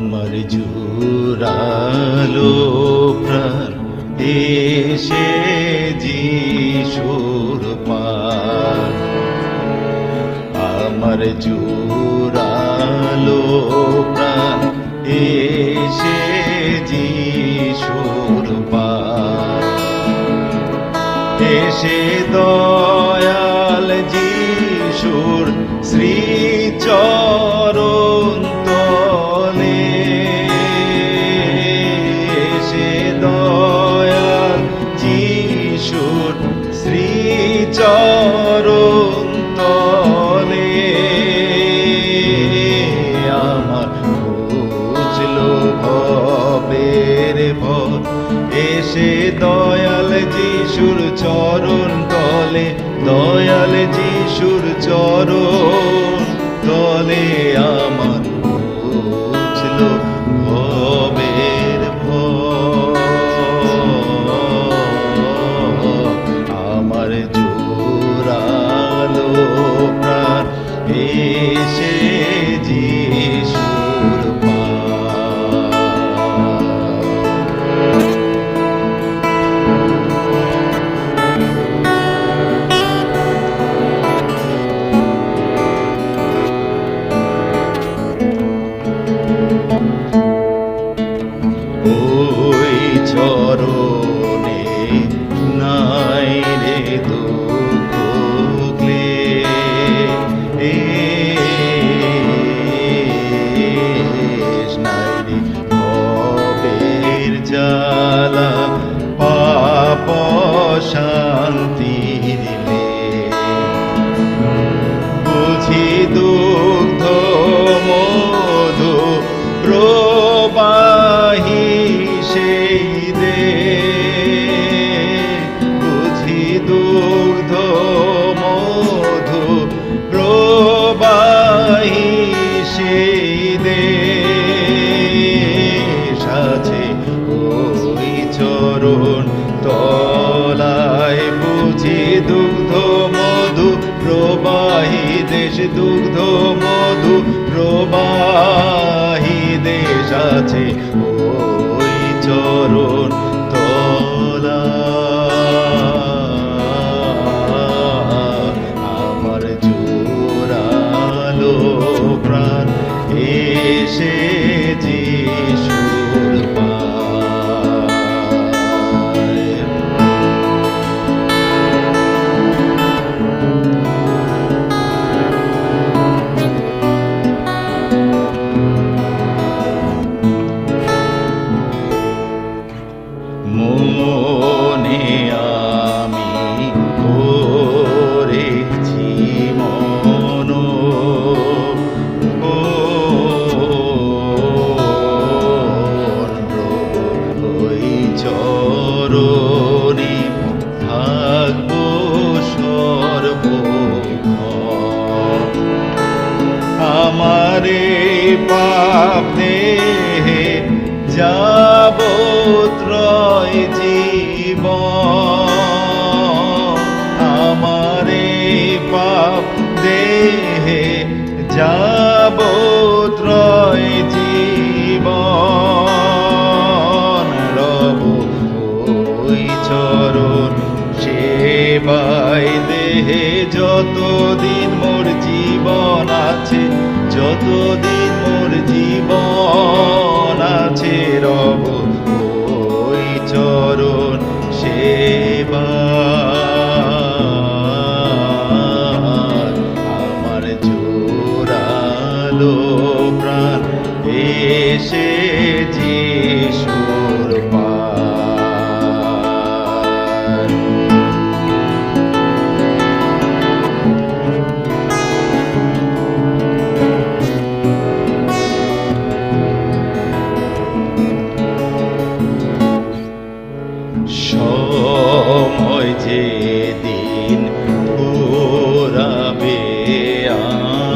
আমার জুরালো প্রাণ এসে যিশুর পার আমার জুরালো প্রাণ এসে যিশুর পার এসে দয়াল যিশুর শ্রীচরণ তলে আমার বুঝলো ভবের ভর। এসে দয়াল যিশুর চরণ তলে, দয়াল যিশুর চরণ তলে আমার পাপ শান্তি দিলে। বুঝি দুগ্ধ মধু প্রবাহী সেই দে। বুঝি দুগ্ধ মধু প্রবাহী সেই দে। দেশ দুগ্ধ মধু প্রবাহী দেশ আছে। ওই চরণ আমারে পাপ দেহে যাব ত্রয় জীব আমারে পাপ দেহে যাব ত্রয় জীব দেহে যতদিন মোর জীবন আছে যতদিন মোর জীবন আছে রব ওই চরণ সেবা। আমার জোরালো প্রাণ এসে আমার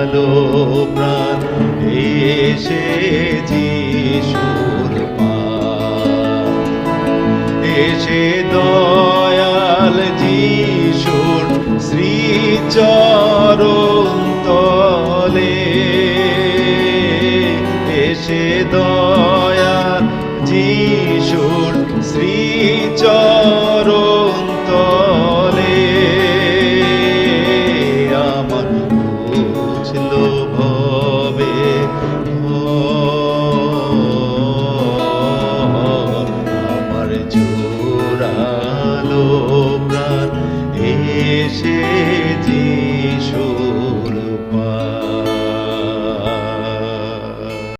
জোরালো প্রাণ এসেছি সুর এসে দয়াল